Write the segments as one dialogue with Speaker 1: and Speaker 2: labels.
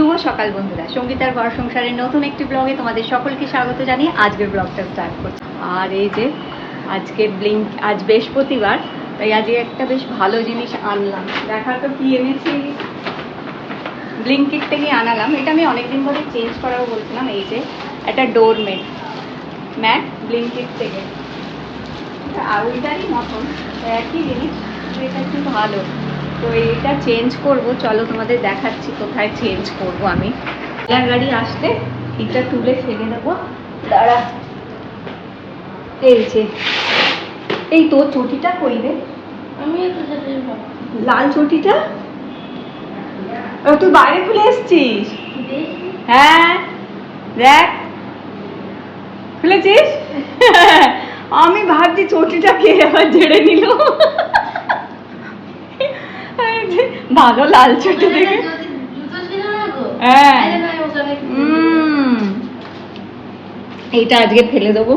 Speaker 1: শুভ সকাল বন্ধুরা। সঙ্গীতার ঘর সংসারের নতুন একটি ব্লগে তোমাদের সকলকে স্বাগত জানিয়ে আজকের ব্লগটা স্টার্ট করছি। আর এই যে আজকে ব্লিঙ্ক আজ বৃহস্পতিবার, তাই আজকে একটা বেশ ভালো জিনিস আনলাম। দেখা তো কি এনেছি? ব্লিঙ্কিট থেকে আনালাম। এটা আমি অনেকদিন ধরে চেঞ্জ করাও বলছিলাম, এই যে একটা ডোর ম্যাট ম্যাট ব্লিঙ্কিট থেকে। আর ওইটারই মতন, একই জিনিস, এটা একটু ভালো। তো এটা চেঞ্জ করব। চলো তোমাদের দেখাচ্ছি কোথায় চেঞ্জ করব আমি। টেলার গাড়ি আসলে এটা তুলে ফেলে দেবো দাঁড়া। এই যে এই তোর চটিটা কই রে?
Speaker 2: আমি
Speaker 1: লাল চটিটা? তুই বাইরে খুলে এসছিস? হ্যাঁ দেখ। খুলেছিস? আমি ভাবছি চটিটা কে আবার ঝেড়ে নিল। ভালো লাল ছোট দেখে।
Speaker 2: জুতো ছিল না গো
Speaker 1: হ্যাঁ। এইটা আজকে ফেলে দেবো।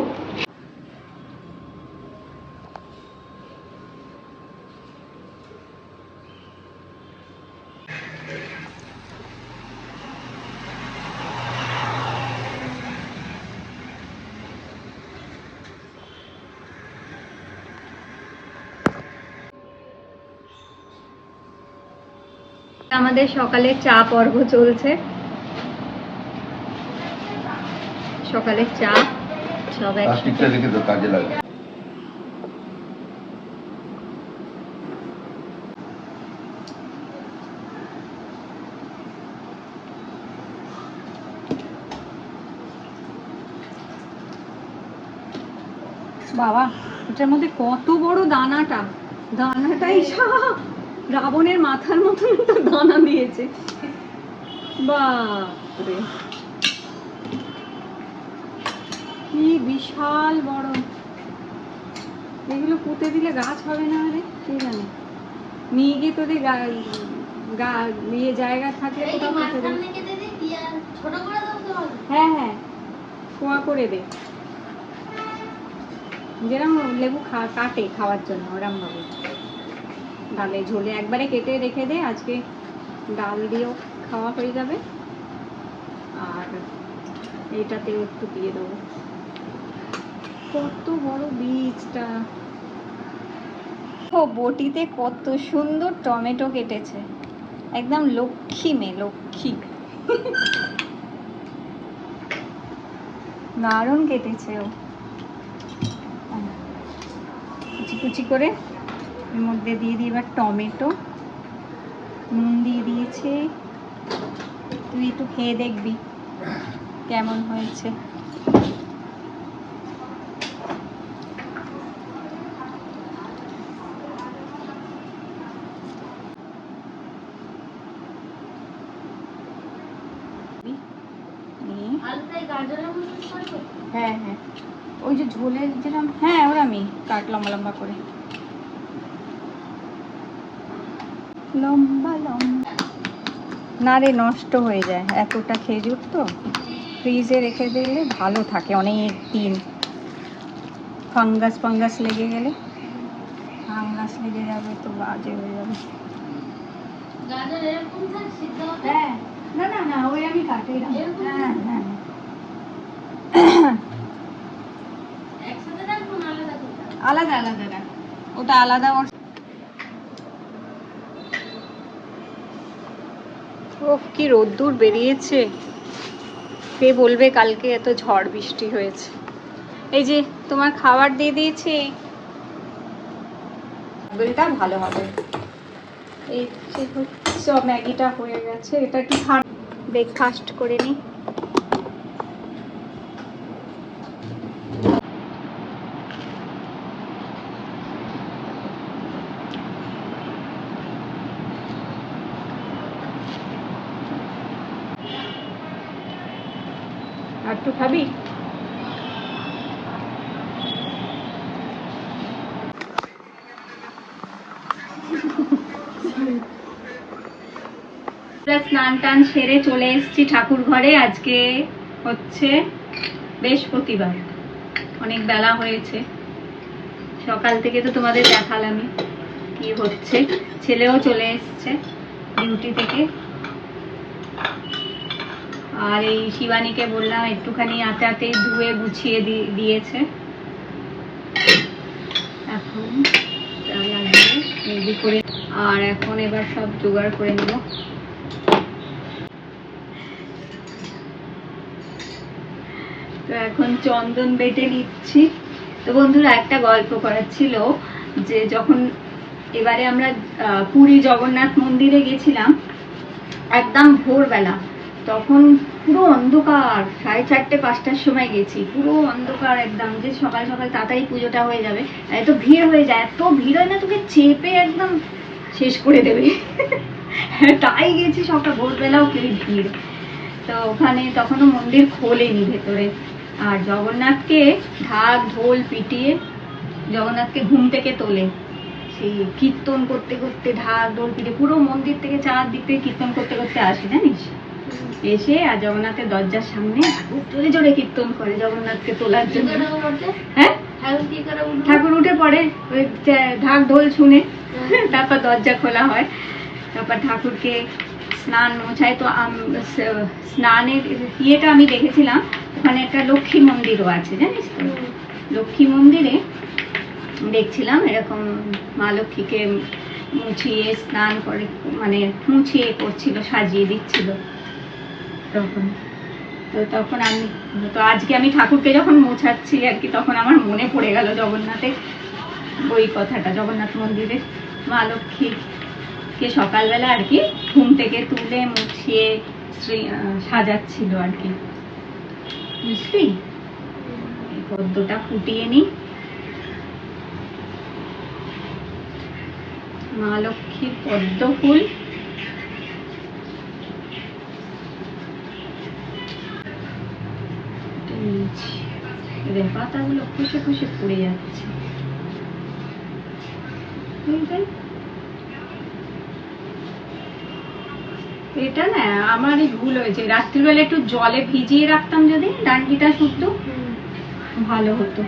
Speaker 1: আমাদের সকালে চা পর্ব চলছে। সকালে চা সব একসাথে।
Speaker 3: কাজে
Speaker 1: বাবা এটার মধ্যে কত বড় দানাটা? দানাটাই সব। রাবণের মাথার মতন তো দানা দিয়েছে। বাপরে। কি বিশাল বড়। এগুলো পুঁতে দিলে গাছ হবে না রে কে জানে? নিয়ে গিয়ে তোদের গা- ইয়ে জায়গা থাকলে কোথাও পুঁতে দে। হ্যাঁ হ্যাঁ। কোয়া করে দে। যেরকম লেবু কাটে খাওয়ার জন্য ওরম ভাবে ডালে ঝোলে একবারে কেটে রেখে দে, আজকে ডাল দিয়েও খাওয়া হয়ে যাবে। আর এইটাতেও একটু দিয়ে দেবো। কত বড় বীজটা। ও, বটিতে কত সুন্দর টমেটো কেটেছে। একদম লক্ষ্মী মেয়ে লক্ষ্মী। দারুণ কেটেছে ও। কুচি কুচি করে এর মধ্যে দিয়ে দিই এবার টমেটো। নুন দিয়ে দিয়েছে। তুই একটু খেয়ে দেখবি কেমন হয়েছে। হ্যাঁ হ্যাঁ। ওই যে ঝোলের যেরকম হ্যাঁ ওরমই কাট লম্বা লম্বা করে। লম্বা লম্বা। না রে নষ্ট হয়ে যায়। এতটা খেজুর তো। ফ্রিজে রেখে দিলে ভালো থাকে অনেক দিন। ফাঙ্গাস ফাঙ্গাস লেগে গেলে। ফাঙ্গাস লেগে যাবে তো বাজে হয়ে যাবে। হ্যাঁ। না না না ওই আমি কাটি হ্যাঁ হ্যাঁ।
Speaker 2: আলাদা
Speaker 1: আলাদা ওটা আলাদা ওফ কি রোদ্দুর বেরিয়েছে। কে বলবে কালকে এত ঝড় বৃষ্টি হয়েছে। এই যে তোমার খাবার দিয়ে দিয়েছি। ভালো হবে। এই হচ্ছে ম্যাগিটা হয়ে গেছে। এটা কি ব্রেকফাস্ট করে নিই আর একটু খাবি? স্নান টান সেরে চলে এসেছি ঠাকুর ঘরে। আজকে হচ্ছে বৃহস্পতিবার। অনেক বেলা হয়েছে। সকাল থেকে তো তোমাদের দেখালামই কি হচ্ছে। ছেলেও চলে এসছে ডিউটি থেকে। আর এই শিবানীকে বললাম, একটুখানি হাতে হাতে ধুয়ে গুছিয়ে দিয়েছে। এখন করে আর এখন এবার সব জোগাড় করে নেব। তো এখন চন্দন বেটে নিচ্ছি। তো বন্ধুরা, একটা গল্প করার ছিল যে যখন এবারে আমরা পুরী জগন্নাথ মন্দিরে গেছিলাম, একদম ভোরবেলা, তখন পুরো অন্ধকার, সাড়ে চারটে, পাঁচটার সময় গেছি। পুরো অন্ধকার একদম, যে সকাল সকাল তাড়াতাড়ি পুজোটা হয়ে যাবে এত ভিড় হয়ে যায়, এত ভিড় হয় না তোকে চেপে একদম শেষ করে দেবে। তাই গেছি সকাল, ভোরবেলাও কি ভিড়। তো ওখানে তখনও মন্দির খোলেনি ভেতরে। আর জগন্নাথকে ঢাক, ঢোল পিটিয়ে জগন্নাথকে ঘুম থেকে তোলে। সেই কীর্তন করতে করতে ঢাক, ঢোল পিটিয়ে পুরো মন্দির থেকে চারদিক থেকে কীর্তন করতে করতে আসে, জানিস? এসে আর জগন্নাথের দরজার সামনে জোরে জোরে কীর্তন করে, জগন্নাথকে তোলার জন্য। হ্যাঁ?
Speaker 2: ঠাকুর
Speaker 1: উঠে পড়ে, ওই ঢাক ঢোল শুনে, তারপর দরজা খোলা হয়। তারপর ঠাকুরকে স্নান মোছায় তো স্নানের ইয়েটা আমি দেখেছিলাম, ওখানে একটা লক্ষ্মী মন্দিরও আছে, জানিস তো? লক্ষ্মী মন্দিরে দেখছিলাম এরকম মা লক্ষ্মীকে মুছিয়ে, স্নান করে মানে মুছিয়ে করছিল, সাজিয়ে দিচ্ছিল। তখন। তো তখন আমি, তো আজকে আমি ঠাকুরকে যখন মোছাচ্ছি আর কি, তখন আমার মনে পড়ে গেল জগন্নাথের ওই কথাটা, জগন্নাথ মন্দিরে মা লক্ষ্মীকে সকালবেলা আর কি ঘুম থেকে তুলে মুছিয়ে সাজাচ্ছিল আর কি। বুঝলি? পদ্মটা ফুটিয়ে নি মা লক্ষ্মীর পদ্ম ফুল এটা নিয়েছি। এদের পাতাগুলো খসে খসে পড়ে যাচ্ছে। এটা না আমারই ভুল হয়েছে। রাত্রিবেলা একটু জলে ভিজিয়ে রাখতাম যদি ডান্ডিটা শুদ্ধ ভালো হতো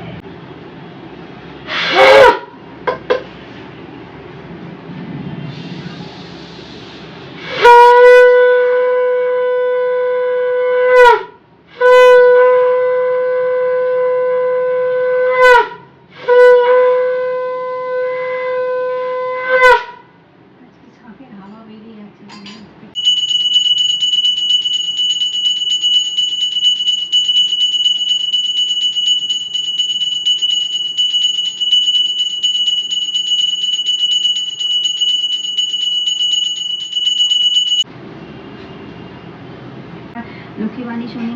Speaker 1: আজকে ছাঁকের হাওয়া বেরিয়ে যাচ্ছে লক্ষ্মীবাণী শনি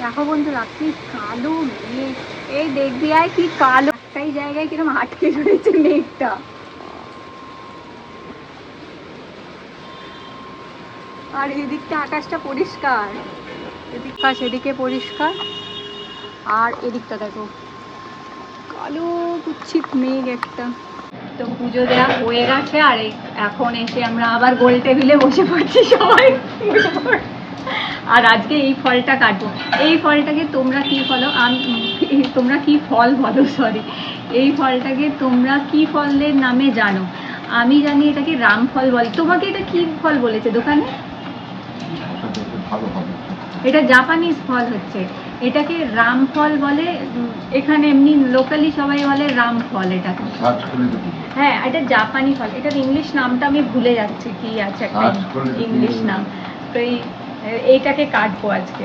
Speaker 1: দেখো বন্ধুরা, কি কালো মেঘ। এই দেখবি, আয় কি কালো। একটাই জায়গায় কীরকম আটকে রয়েছে মেঘটা। আর এদিকটা আকাশটা পরিষ্কার। আকাশ এদিকে পরিষ্কার। আর এদিকটা দেখো, কালো কুচ্ছিত মেঘ একটা। তো পুজো দেওয়া হয়ে গেছে, আর এখন এসে আমরা আবার গোল টেবিলে বসে পড়ছি সবাই। আর আজকে এই ফলটা কাটবো। এই ফলটাকে তোমরা কি ফলো আমি তোমরা কি ফল বলো সরি এই ফলটাকে তোমরা কি ফলের নামে জানো? আমি জানি এটাকে রামফল বলে। তোমাকে এটা কি ফল বলেছে দোকানে? এটা জাপানিজ ফল হচ্ছে। এটাকে রাম ফল বলে এখানে এমনি লোকালি সবাই বলে রামফল এটাকে।
Speaker 3: সার্চ
Speaker 1: হ্যাঁ এটা জাপানি ফল। এটার ইংলিশ নামটা আমি ভুলে যাচ্ছি কি আছে একটা। ইংলিশ নাম। তো এই এইটাকে কাটবো আজকে।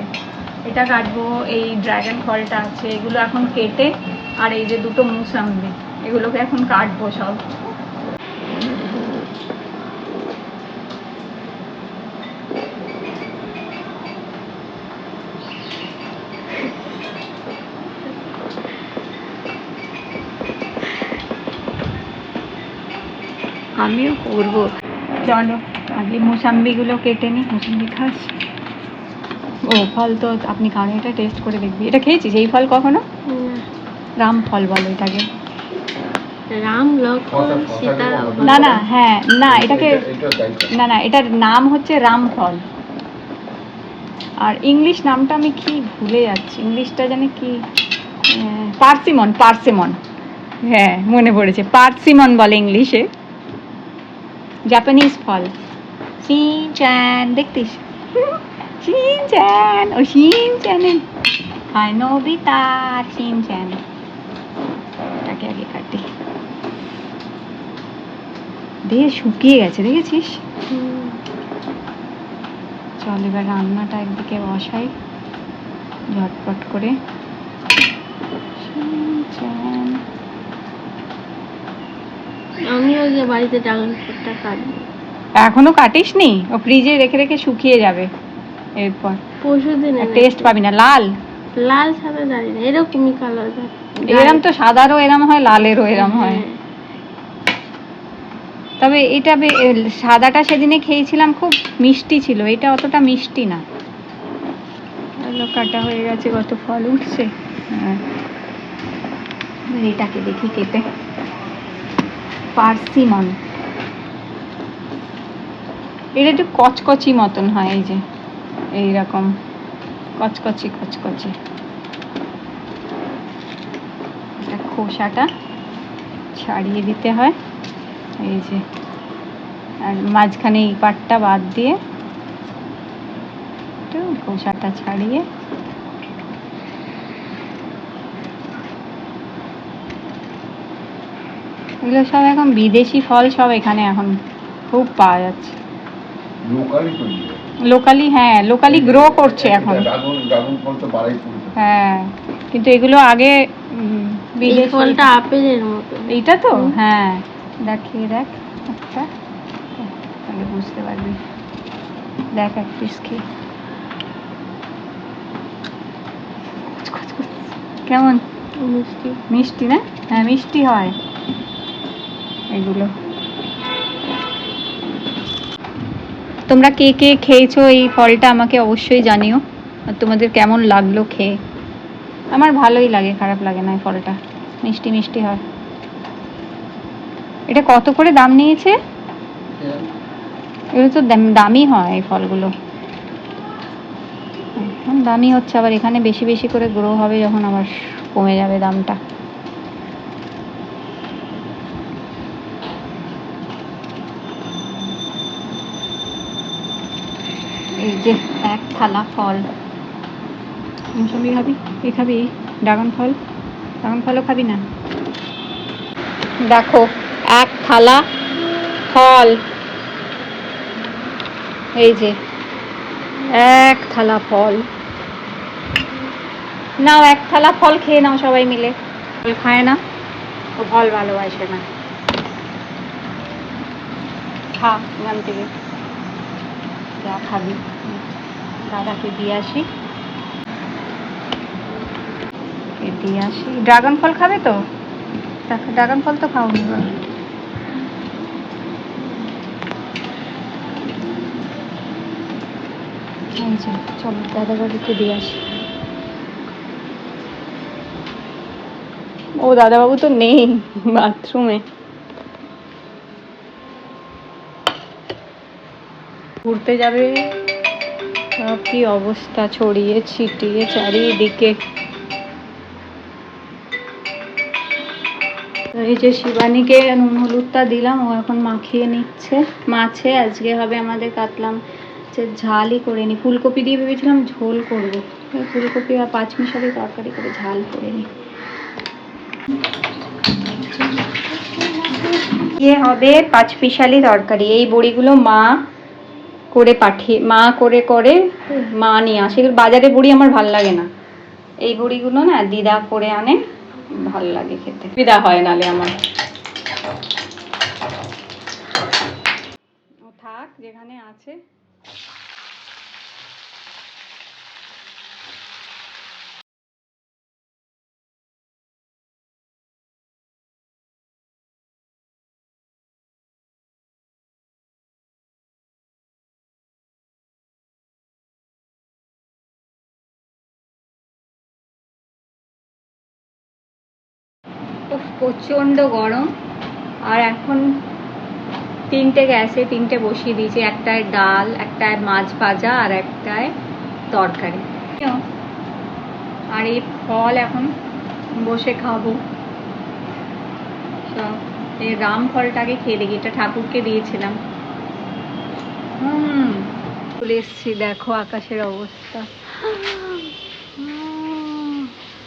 Speaker 1: এটা কাটবো এই ড্রাগন ফলটা আছে এগুলো এখন কেটে আর এই যে দুটো মুসাম্বি এগুলোকে এখন কাটবো সব। আমিও করব। চলো। আগে মোসাম্বিগুলো কেটে নিই মোসাম্বি খাস। ও ফল তো আপনি খান এটা টেস্ট করে দেখবি। এটা খেয়েছিস? এই ফল কখনো? রাম ফল বলো এটাকে।
Speaker 2: রাম
Speaker 3: শসা
Speaker 2: সীতা
Speaker 1: না না হ্যাঁ না এটাকে। না না এটার নাম হচ্ছে রামফল আর ইংলিশ নামটা আমি কি ভুলে যাচ্ছি। ইংলিশটা জানি কি? Persimmon persimmon. হ্যাঁ মনে পড়েছে। পার্সিমন বলে ইংলিশে। জাপানিজ ফল। শিনচ্যান দেখতিস শিনচ্যান ও শিনচ্যান হাই নবিতার শিনচ্যান তাকে আগে কাটি দিয়ে শুকিয়ে গেছে দেখেছিস চল এবার রান্নাটা একদিকে বসাই ঝটপট করে শিনচ্যান।
Speaker 2: আমিও গিয়ে বাড়িতে ফ্রুটটা কাটবো
Speaker 1: এখনও কাটিস নি ও ফ্রিজে রেখে রেখে শুকিয়ে যাবে। এরপর।
Speaker 2: পরশু দিনে
Speaker 1: টেস্ট পাবি না লাল।
Speaker 2: লাল সাদা জানি না এরকমই কালার
Speaker 1: এরম তো সাদারও এরম হয় লালেরও এরম হয়।
Speaker 2: হ্যাঁ।
Speaker 1: তবে এটা সাদাটা সেদিনে খেয়েছিলাম খুব মিষ্টি ছিল। এটা অতটা মিষ্টি না। আলু কাটা হয়ে গেছে কত ফল উঠছে। হ্যাঁ। এটাকে দেখি কেটে। পার্সিমন। এটা একটু কচকচি মতন হয়, এই যে, এইরকম। কচকচি কচকচি। এটা খোসাটা ছাড়িয়ে দিতে হয়। এই যে, আর মাঝখানে এই পাটটা বাদ দিয়ে একটু খোসাটা ছাড়িয়ে এগুলো সব এখন বিদেশি ফল সব এখানে এখন খুব পাওয়া যাচ্ছে।
Speaker 3: তৈরি
Speaker 1: লোকালি হ্যাঁ লোকালি গ্রো করছে এখন।
Speaker 3: ড্রাগন ড্রাগন ফল তো বাড়াই
Speaker 1: হ্যাঁ কিন্তু এগুলো আগে
Speaker 2: এই ফলটা আপেলের মতো।
Speaker 1: এইটা তো। হ্যাঁ দেখিয়ে দেখ একটা। তাহলে বুঝতে পারবি। দেখ এক পিস খেয়ে। কেমন?
Speaker 2: মিষ্টি।
Speaker 1: মিষ্টি না? হ্যাঁ মিষ্টি হয়। এগুলো। তোমরা কে কে খেয়েছো এই ফলটা আমাকে অবশ্যই জানিও। আর তোমাদের কেমন লাগল খেয়ে? আমার ভালোই লাগে খারাপ লাগে না এই ফলটা। মিষ্টি মিষ্টি হয়। এটা কত করে দাম নিয়েছে? এগুলো তো দাম- দামি হয় এই ফলগুলো। দামি হচ্ছে আবার এখানে বেশি বেশি করে গ্রো হবে যখন আবার কমে যাবে দামটা। এই যে এক থালা ফল। মৌসুমি খাবি? কি খাবি? ড্রাগন ফল। ড্রাগন ফলও খাবি না? দেখো, এক থালা ফল। এই যে, এক থালা ফল। নাও, এক থালা ফল খেয়ে নাও সবাই মিলে। ফল খায় না? ও ফল ভালোবাসে না। খা এখান থেকে। যা খাবি। দাদাকে দিয়ে আসি। দিয়ে আসি? ড্রাগন ফল খাবে তো? ড্রাগন ফল তো খাওনি চলো দিয়ে আসি। ও, দাদাবাবু তো নেই বাথরুমে। ঘুরতে যাবে। সব কি অবস্থা, ছড়িয়ে ছিটিয়ে চারিদিকে। এই যে শিবানীকে নুন হলুদটা দিলাম, ও এখন মাখিয়ে নিচ্ছে। মাছে আজকে হবে আমাদের কাতলাম ঝালই করে নি। ফুলকপি দিয়ে ভেবেছিলাম ঝোল করব। ফুলকপি আর পাঁচ মিশালি তরকারি করে, ঝাল করে নি। ইয়ে হবে পাঁচ পিশালি তরকারি। এই বড়িগুলো মা করে পাঠিয়ে মা করে করে মা নিয়ে আসে। এগুলো বাজারে বুড়ি আমার ভালো লাগে না। এই বড়িগুলো না দিদা করে আনে, ভালো লাগে খেতে। দিদা হয় নালে আমার। থাক, যেখানে আছে। প্রচণ্ড গরম। আর এখন তিনটে গ্যাসে তিনটে বসিয়ে দিয়েছি, একটায় ডাল, একটায় মাছ ভাজা আর একটায় তরকারি। আর এই ফল এখন বসে খাব। এই রাম ফলটাকে খেয়ে দেখি, এটা ঠাকুরকে দিয়েছিলাম। হুম, চলে এসছি, দেখো আকাশের অবস্থা।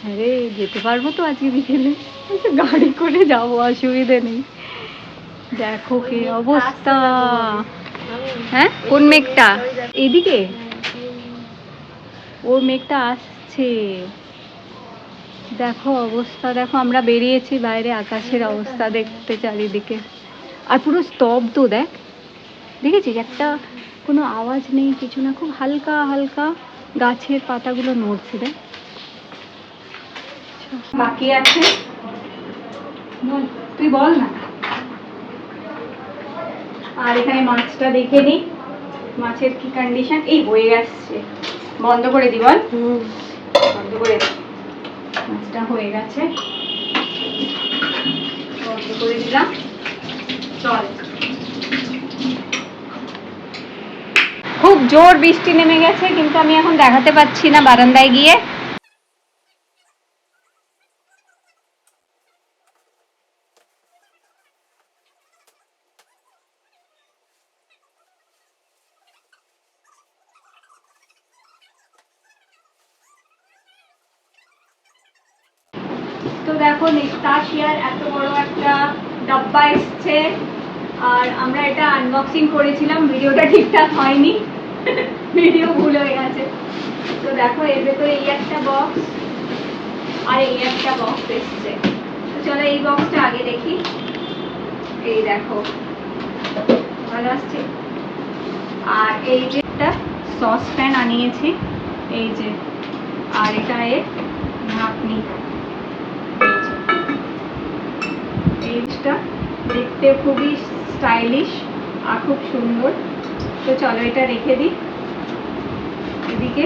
Speaker 1: আরে, যেতে পারব তো আজকে বিকেলে? গাড়ি করে যাব অসুবিধে নেই। দেখো কি অবস্থা। হ্যাঁ? কোন মেঘটা? এদিকে? ওর মেঘটা আসছে। দেখো অবস্থা দেখো আমরা বেরিয়েছি বাইরে আকাশের অবস্থা দেখতে চারিদিকে। আর পুরো স্তব্ধ দেখ। দেখেছিস? একটা কোনো আওয়াজ নেই কিছু না খুব হালকা হালকা গাছের পাতাগুলো নড়ছে দেখ। বাকি আছে? তুই বল না। আর এখানে মাছটা দেখে মাছের কি কন্ডিশন এই আসছে বন্ধ করে দি বল। বন্ধ করে মাছটা হয়ে গেছে। বন্ধ করে দিলাম। চল। খুব জোর বৃষ্টি নেমে গেছে কিন্তু আমি এখন দেখাতে পাচ্ছি না বারান্দায় গিয়ে। দেখো নেক্সটাশিয়ার এত বড় একটা ডাব্বা এসছে। আর আমরা এটা আনবক্সিং করেছিলাম, ভিডিওটা ঠিকঠাক হয়নি। ভিডিও ভুল হয়ে গেছে। তো দেখো, এর ভেতরে এই একটা বক্স আর এই একটা বক্স এসছে। তো চলো এই বক্সটা আগে দেখি। এই দেখো, ভালো আসছে। আর এই যে একটা সস প্যান আনিয়েছি, এই যে। আর এটা এর ঢাকনি। এইটা দেখতে খুবই স্টাইলিশ আর খুব সুন্দর। তো চলো এটা রেখে দিই। এদিকে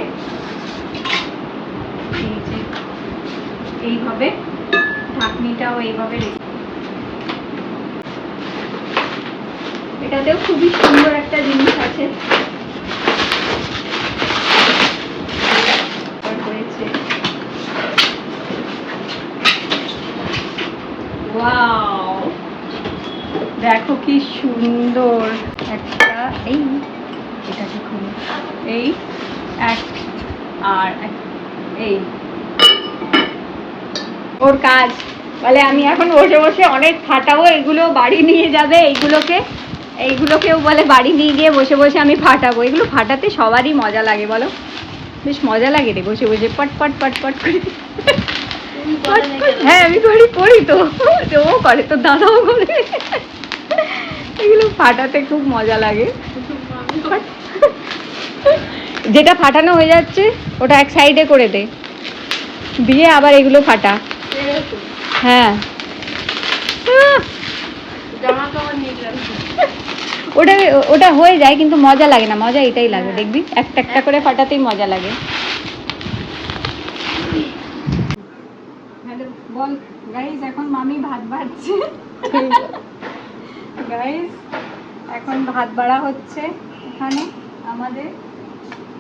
Speaker 1: এইভাবে ঢাকনিটাও এইভাবে রেখে এটাতেও খুবই সুন্দর একটা জিনিস আছে। ওয়াও! দেখো কি সুন্দর একটা এই এটা দেখুন এই এক আর এই। ওর কাজ। বলে আমি এখন বসে বসে অনেক ফাটাবো এগুলো বাড়ি নিয়ে যাবে এইগুলোকে। এইগুলোকেও বলে বাড়ি নিয়ে গিয়ে বসে বসে আমি ফাটাবো। এগুলো ফাটাতে সবারই মজা লাগে বলো? বেশ মজা লাগে রে বসে বসে পট পট পট পট করে। হ্যাঁ আমি করি তো তো। ও করে তো দাদাও করে। এগুলো ফাটাতে খুব মজা লাগে। যেটা ফাটানো হয়ে যাচ্ছে ওটা এক সাইডে করে দে। দিয়ে আবার এগুলো ফাটা। হ্যাঁ। ওটা ওটা হয়ে যায় কিন্তু মজা লাগে না। মজা এটাই লাগে দেখবি? একটা একটা করে ফাটাতেই মজা লাগে। বল গাইস এখন মামি ভাত বাড়ছে। গাইস এখন ভাত বাড়া হচ্ছে এখানে আমাদের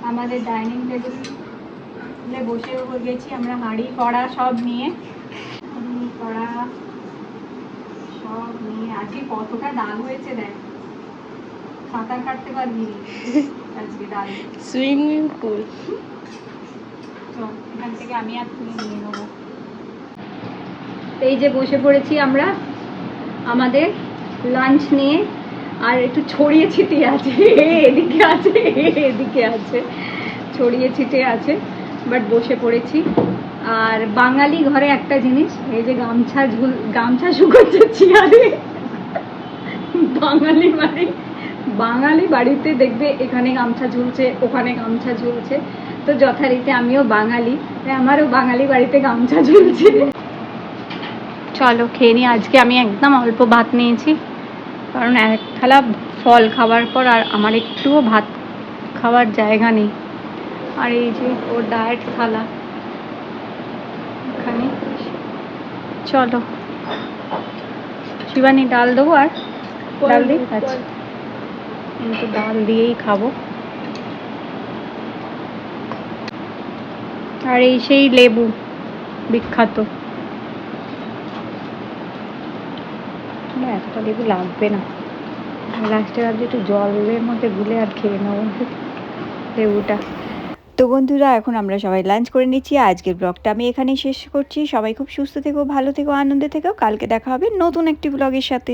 Speaker 1: আমাদের ডাইনিং টেবিলে বসে গেছি আমরা হাঁড়ি কড়া সব নিয়ে। কড়া সব নিয়ে। আজকে কতটা দাগ হয়েছে দেখ। সাঁতার কাটতে পারবি আজকে দাগ।
Speaker 2: সুইমিং পুল
Speaker 1: চল এখান থেকে আমি আর তুমি নিয়ে নেব। এই যে বসে পড়েছি আমরা আমাদের লাঞ্চ নিয়ে আর একটু ছড়িয়ে ছিটিয়ে আছে। এদিকে আছে এদিকে আছে। ছড়িয়ে ছিটিয়ে আছে বাট বসে পড়েছি। আর বাঙালি ঘরে একটা জিনিস, এই যে গামছা ঝুল, গামছা শুকোচ্ছে চেয়ারে। বাঙালি বাড়ি, বাঙালি বাড়িতে দেখবে এখানে গামছা ঝুলছে, ওখানে গামছা ঝুলছে। তো যথারীতি আমিও বাঙালি, তাই আমারও বাঙালি বাড়িতে গামছা ঝুলছে। চলো খেয়ে নিই, আজকে আমি একদম অল্প ভাত নিয়েছি। কারণ এক থালা ফল খাওয়ার পর আর আমার একটুও ভাত খাওয়ার জায়গা নেই। আর এই যে ওর ডায়েট থালা এখানে চলো। শিবানি ডাল দেবো আর? ডাল দিই? আচ্ছা। আমি তো ডাল দিয়েই খাব। আর এই সেই লেবু বিখ্যাত। না, এতটা লেবু লাগবে না। লাস্টে ভাবছি একটু জলের মধ্যে গুলে আর খেয়ে নেব। লেবুটা
Speaker 4: তো বন্ধুরা, এখন আমরা সবাই লাঞ্চ করে নিচ্ছি। আজকের ব্লগটা আমি এখানেই শেষ করছি। সবাই খুব সুস্থ থেকো, ভালো থেকো, আনন্দে থেকো। কালকে দেখা হবে নতুন একটি ব্লগের সাথে।